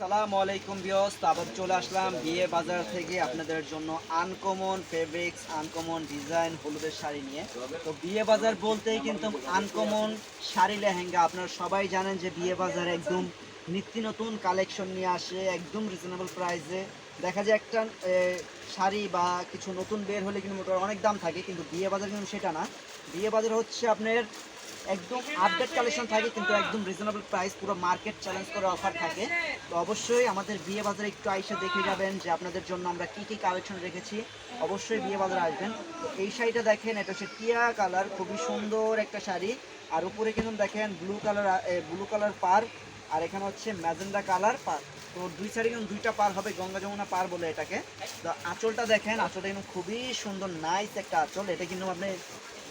সালামু আলাইকুম বিয়স আবার চলে আসলাম বিয়ে বাজার থেকে আপনাদের জন্য আনকমন ফেব্রিক্স, আনকমন ডিজাইন হলুদের শাড়ি নিয়ে। তো বিয়ে বাজার বলতেই কিন্তু আনকমন শাড়ি লেহেঙ্গা। আপনারা সবাই জানেন যে বিয়ে বাজার একদম নিত্য নতুন কালেকশন নিয়ে আসে, একদম রিজনেবল প্রাইসে দেখা যায় একটা শাড়ি বা কিছু নতুন বের হলে কিন্তু ওটার অনেক দাম থাকে, কিন্তু বিয়ে বাজার কিন্তু সেটা না। বিয়ে বাজার হচ্ছে আপনার একদম আপডেট কালেকশন থাকে, কিন্তু একদম রিজনেবল প্রাইস পুরো মার্কেট চ্যালেঞ্জ করে অফার থাকে। তো অবশ্যই আমাদের বিয়ে বাজারে একটু আইসা দেখে যাবেন যে আপনাদের জন্য আমরা কি কি কালেকশন রেখেছি। অবশ্যই বিয়ে বাজারে আসবেন। তো এই শাড়িটা দেখেন, এটা হচ্ছে টিয়া কালার খুবই সুন্দর একটা শাড়ি। আর উপরে কিন্তু দেখেন ব্লু কালার ব্লু কালার পার, আর এখানে হচ্ছে ম্যাজেন্ডা কালার পার। তো দুই সাইডে কিন্তু দুইটা পার হবে, গঙ্গা যমুনা পার বলে এটাকে। তো আঁচলটা দেখেন, আঁচলটা কিন্তু খুবই সুন্দর নাইস একটা আঁচল। এটা কিন্তু আপনি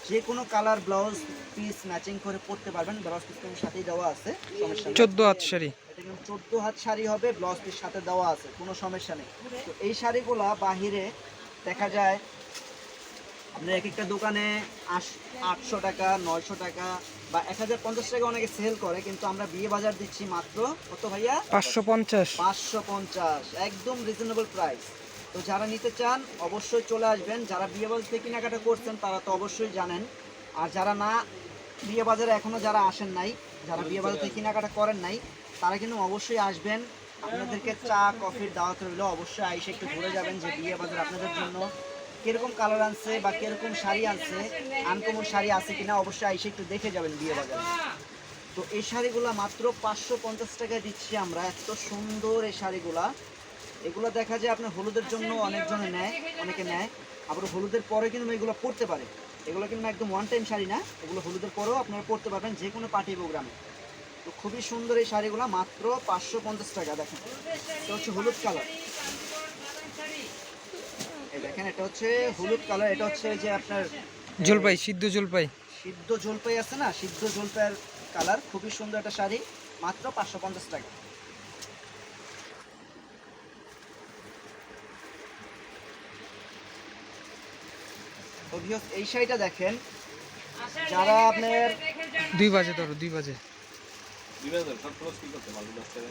যে কোনো কালার ব্লাউজ পিস ম্যাচিং করে পরতে পারবেন। ব্লাউজ পিস কিন্তু সাথেই দেওয়া আছে সমস্যা চোদ্দ হাত শাড়ি। এটা কিন্তু চোদ্দ হাত শাড়ি হবে ব্লাউজ পিস সাথে দেওয়া আছে কোনো সমস্যা নেই। তো এই শাড়িগুলা বাহিরে দেখা যায় আপনার এক একটা দোকানে আটশো টাকা নয়শো টাকা বা এক হাজার পঞ্চাশ টাকা অনেকে সেল করে কিন্তু আমরা বিয়ে বাজার দিচ্ছি মাত্র কত ভাইয়া? পাঁচশো পঞ্চাশ। পাঁচশো পঞ্চাশ একদম রিজনেবল প্রাইস তো যারা নিতে চান, অবশ্যই চলে আসবেন। যারা বিয়ে বাজার থেকে কেনাকাটা করছেন, তারা তো অবশ্যই জানেন। আর যারা না, বিয়ে বাজারে এখনও যারা আসেন নাই, যারা বিয়ে বাজার থেকে কেনাকাটা করেন নাই, তারা কিন্তু অবশ্যই আসবেন। আপনাদেরকে চা, কফির দাওয়াত রইল। অবশ্যই আইসে একটু ঘুরে যাবেন যে বিয়ে বাজার আপনাদের জন্য কীরকম কালার আনছে বা কীরকম শাড়ি আনছে, আনকমন শাড়ি আছে কিনা অবশ্যই আইসে একটু দেখে যাবেন বিয়ে বাজারে। তো এই শাড়িগুলো মাত্র পাঁচশো পঞ্চাশ টাকায় দিচ্ছি আমরা। এত সুন্দর এই শাড়িগুলা। এগুলো দেখা যায় আপনার হলুদের জন্য অনেকজনে নেয় অনেকে নেয়। আবার হলুদের পরে কিন্তু এগুলো পরতে পারে। এগুলো কিন্তু একদম ওয়ান টাইম শাড়ি না এগুলো হলুদের পরেও আপনারা পরতে পারবেন যে কোনো পার্টি প্রোগ্রামে। তো খুবই সুন্দর এই শাড়িগুলো মাত্র পাঁচশো পঞ্চাশ টাকা দেখেন। এটা হচ্ছে হলুদ কালার। এই দেখেন এটা হচ্ছে হলুদ কালার এটা হচ্ছে যে আপনার জলপাই সিদ্ধ জলপাই। সিদ্ধ জলপাই আছে না? সিদ্ধ জলপাইয়ের কালার খুবই সুন্দর একটা শাড়ি মাত্র পাঁচশো পঞ্চাশ টাকা। তো এই শাড়িটা দেখেন। যারা আপনার দুই বাজে ধরো দুই বাজে। বিবেচনা সব ক্লোজ কি করতে দশ টাকা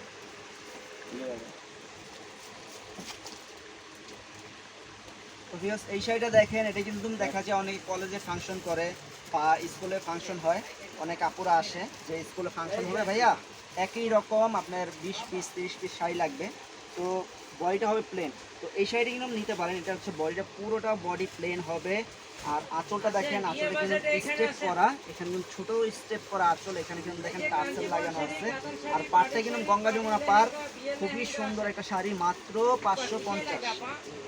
তো viewers, এই শাড়িটা দেখেন এটা কিন্তু দেখা যায় অনেক কলেজে ফাংশন করে বা স্কুলে ফাংশন হয়। অনেক আপুরা আসে যে স্কুলে ফাংশন হবে। ভাইয়া একই রকম আপনার বিশ পিস তিরিশ পিস শাড়ি লাগবে। তো বডিটা হবে প্লেন তো এই শাড়িটা কিন্তু নিতে পারেন। এটা হচ্ছে বডিটা পুরোটা বডি প্লেন হবে। আর আঁচলটা দেখেন আঁচলটা কিন্তু স্টেপ করা এখানে কিন্তু ছোট স্টেপ করা আঁচল এখানে কিন্তু দেখেন টার্সেল লাগানো আছে। আর পাড়টা কিন্তু গঙ্গা যমুনা পার খুবই সুন্দর একটা শাড়ি মাত্র পাঁচশো পঞ্চাশ।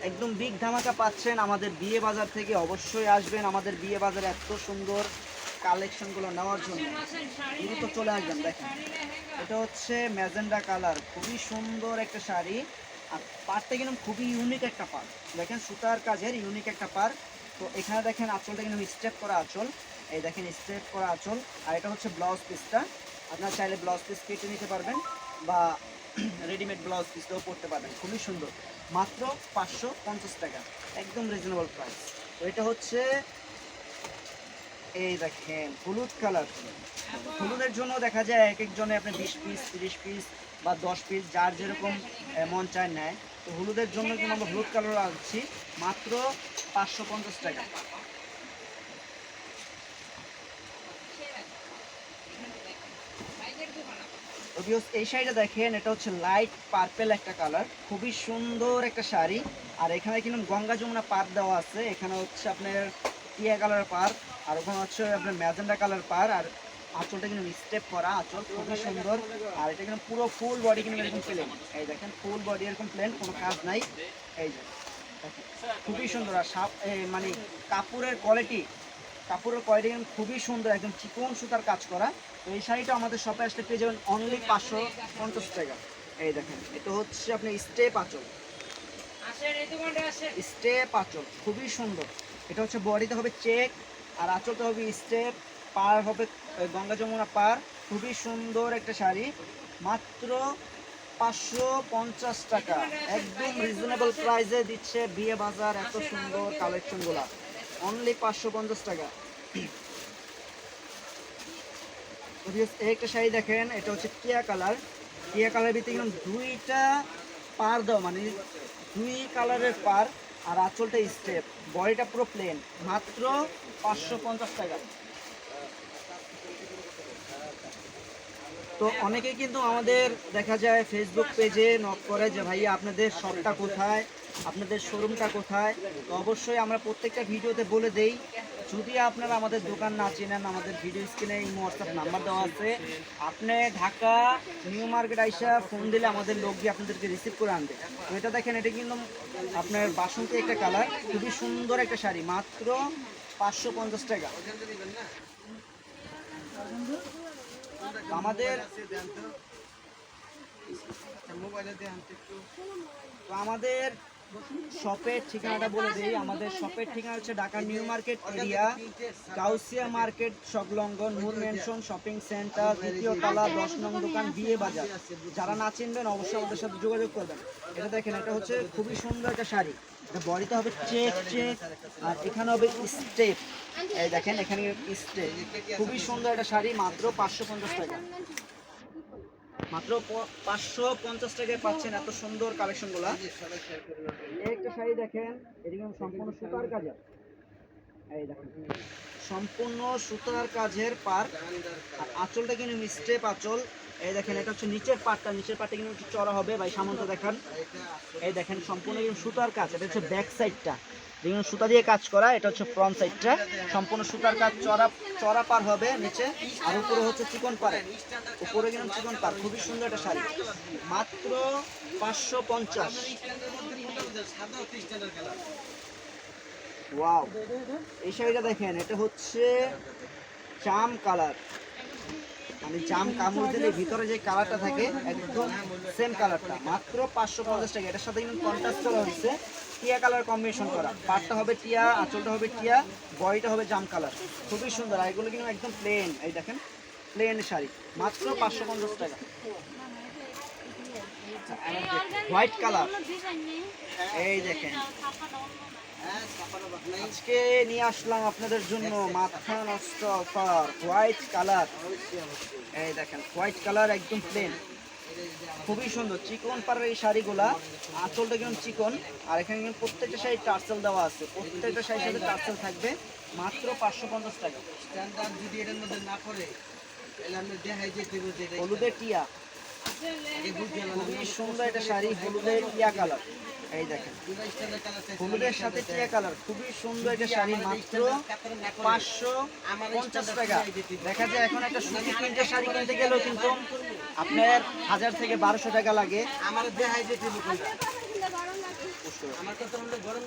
একদম বিগ ধামাকা পাচ্ছেন আমাদের বিয়ে বাজার থেকে অবশ্যই আসবেন আমাদের বিয়ে বাজারে এত সুন্দর কালেকশনগুলো নেওয়ার জন্য। দ্রুত চলে আসবেন দেখেন। এটা হচ্ছে ম্যাজেন্ডা কালার খুবই সুন্দর একটা শাড়ি। আর পাড়টা কিন্তু খুবই ইউনিক একটা পার দেখেন সুতার কাজের ইউনিক একটা পার তো এখানে দেখেন আঁচলটা কিন্তু স্টেপ করা আঁচল। এই দেখেন স্টেপ করা আঁচল। আর এটা হচ্ছে ব্লাউজ পিসটা আপনারা চাইলে ব্লাউজ পিস কেটে নিতে পারবেন বা রেডিমেড ব্লাউজ পিসটাও পরতে পারবেন। খুবই সুন্দর। মাত্র পাঁচশো পঞ্চাশ টাকা। একদম রিজনেবল প্রাইস তো এটা হচ্ছে এই দেখেন হলুদ কালার হলুদের জন্য দেখা যায় এক একজনে আপনি বিশ পিস তিরিশ পিস বা দশ পিস যার যেরকম মন চায় নেয়। তো হলুদের জন্য কিন্তু আমরা হলুদ কালার আনছি, মাত্র পাঁচশো পঞ্চাশ টাকা। এই শাড়িটা দেখেন, এটা হচ্ছে লাইট পার্পেল একটা কালার খুবই সুন্দর একটা শাড়ি। আর এখানে কিন্তু গঙ্গা যমুনা পার দেওয়া আছে, এখানে হচ্ছে আপনার টিয়া কালার পার আর ওখানে হচ্ছে আপনার ম্যাজেন্ডা কালার পার আর আঁচলটা কিন্তু স্টেপ করা আঁচল, খুবই সুন্দর। আর এটা কিন্তু পুরো ফুল বডি কিন্তু এরকম প্লেন এই দেখেন ফুল বডি এরকম প্লেন কোনো কাজ নাই। এই যে খুবই সুন্দর। আর সাপ মানে কাপড়ের কোয়ালিটি কাপড়ের কোয়ালিটি কিন্তু খুবই সুন্দর, একদম চিকন সুতার কাজ করা। তো এই শাড়িটা আমাদের শপে আসলে পেয়ে যাবেন অনলি পাঁচশো পঞ্চাশ টাকা। এই দেখেন, এটা হচ্ছে আপনি স্টেপ আঁচল। স্টেপ আঁচল, খুবই সুন্দর। এটা হচ্ছে বডিতে হবে চেক আর আঁচলতে হবে স্টেপ পার হবে গঙ্গা যমুনা পার। খুবই সুন্দর একটা শাড়ি। মাত্র পাঁচশো পঞ্চাশ টাকা। একদম রিজনেবল প্রাইসে দিচ্ছে বিয়ে বাজার এত সুন্দর কালেকশনগুলা অনলি পাঁচশো পঞ্চাশ টাকা। একটা শাড়ি দেখেন, এটা হচ্ছে টিয়া কালার টিয়া কালারের ভিতরে দুইটা পার দাও মানে দুই কালারের পার। আর আঁচলটা স্টেপ বডিটা পুরো প্লেন মাত্র পাঁচশো পঞ্চাশ টাকা। তো অনেকেই কিন্তু আমাদের দেখা যায় ফেসবুক পেজে নক করে যে, ভাইয়া, আপনাদের শপটা কোথায়? আপনাদের শোরুমটা কোথায়? তো অবশ্যই আমরা প্রত্যেকটা ভিডিওতে বলে দেই। যদি আপনারা আমাদের দোকান না চেনেন, আমাদের ভিডিও স্ক্রিনে এই হোয়াটসঅ্যাপ নাম্বার দেওয়া আছে। আপনি ঢাকা, নিউ মার্কেট আইসা ফোন দিলে আমাদের লোক গিয়ে আপনাদেরকে রিসিভ করে আনবে। তো এটা দেখেন, এটা কিন্তু আপনার বাসন্তী একটা কালার খুবই সুন্দর একটা শাড়ি, মাত্র পাঁচশো পঞ্চাশ টাকা। আমাদের তো আমাদের শপের ঠিকানাটা বলে দিই। আমাদের শপের ঠিকানা হচ্ছে Dhaka new market area Kausia market সংলগ্ন নূর মেনশন শপিং সেন্টার, দ্বিতীয় তলা, দশ নং দোকান, বিয়ে বাজার। যারা না চিনবেন, অবশ্যই আমাদের সাথে যোগাযোগ করবেন। এটা দেখেন, এটা হচ্ছে খুবই সুন্দর একটা শাড়ি। বডিতে হবে চেক চেক, আর এখানে হবে স্টেপ। এই দেখেন, এখানে স্টেপ। খুবই সুন্দর একটা শাড়ি, মাত্র পাঁচশো পঞ্চাশ টাকা। মাত্র পাঁচশো পঞ্চাশ টাকায় পাচ্ছেন এত সুন্দর কালেকশনগুলা এই একটা শাড়ি দেখেন, এটি সম্পূর্ণ সুতার কাজের। এই দেখেন, সম্পূর্ণ সুতার কাজের পার আর আঁচলটা কিন্তু স্টেপ আঁচল। এই দেখেন, এটা হচ্ছে নিচের পাটটা। নিচের পাটটা কিন্তু একটু চড়া হবে। ভাই, সামন্ত দেখান। এই দেখেন, সম্পূর্ণ কিন্তু সুতার কাজ। এটা হচ্ছে ব্যাক সাইডটা দেখুন সুতা দিয়ে কাজ করা, এটা হচ্ছে ফ্রন্ট সাইডটা সম্পূর্ণ সুতার কাজ, চড়া চড়া পার হবে নিচে। আর উপরে হচ্ছে চিকন পার উপরে কিন্তু চিকন পার খুবই সুন্দর একটা শাড়ি। মাত্র পাঁচশো পঞ্চাশ। ওয়াও এই শাড়িটা দেখেন, এটা হচ্ছে জাম কালার। মানে জাম কামড় দিলে ভিতরে যে কালারটা থাকে, একদম সেম কালারটা। মাত্র পাঁচশো পঞ্চাশ টাকা। এটার সাথে কিন্তু কন্ট্রাস্ট হয়েছে। টিয়া কালার কম্বিনেশন করা। পাটটা হবে টিয়া, আঁচলটা হবে টিয়া, বডিটা হবে জাম কালার খুবই সুন্দর। আর এগুলো কিন্তু একদম প্লেন এই দেখেন প্লেন শাড়ি। মাত্র পাঁচশো পঞ্চাশ টাকা। হোয়াইট কালার এই দেখেন। আজকে নিয়ে আসলাম আপনাদের জন্য মাথা নষ্ট অফার হোয়াইট কালার। এই দেখেন হোয়াইট কালার একদম প্লেন খুবই সুন্দর। চিকন পাড়ের এই শাড়িগুলা আঁচলটা কিন্তু চিকন। আর এখানে কিন্তু প্রত্যেকটা শাড়ি টার্সেল দেওয়া আছে। প্রত্যেকটা শাড়ির সাথে টার্সেল থাকবে মাত্র পাঁচশো পঞ্চাশ টাকা। স্ট্যান্ডার্ড যদি এটার মধ্যে না এটা হলুদের টিয়া। খুবই সুন্দর একটা শাড়ি হলুদের টিয়া কালার। এই দেখেন হলুদের সাথে টিয়া কালার খুবই সুন্দর একটা শাড়ি মাত্র পাঁচশো পঞ্চাশ টাকা। দেখা যায় এখন একটা সুতি প্রিন্টের শাড়ি কিনতে গেলেও কিন্তু আপনার হাজার থেকে বারোশো টাকা লাগে। আমার দেখাই যে দেবো কোনটা আমার কথা গরম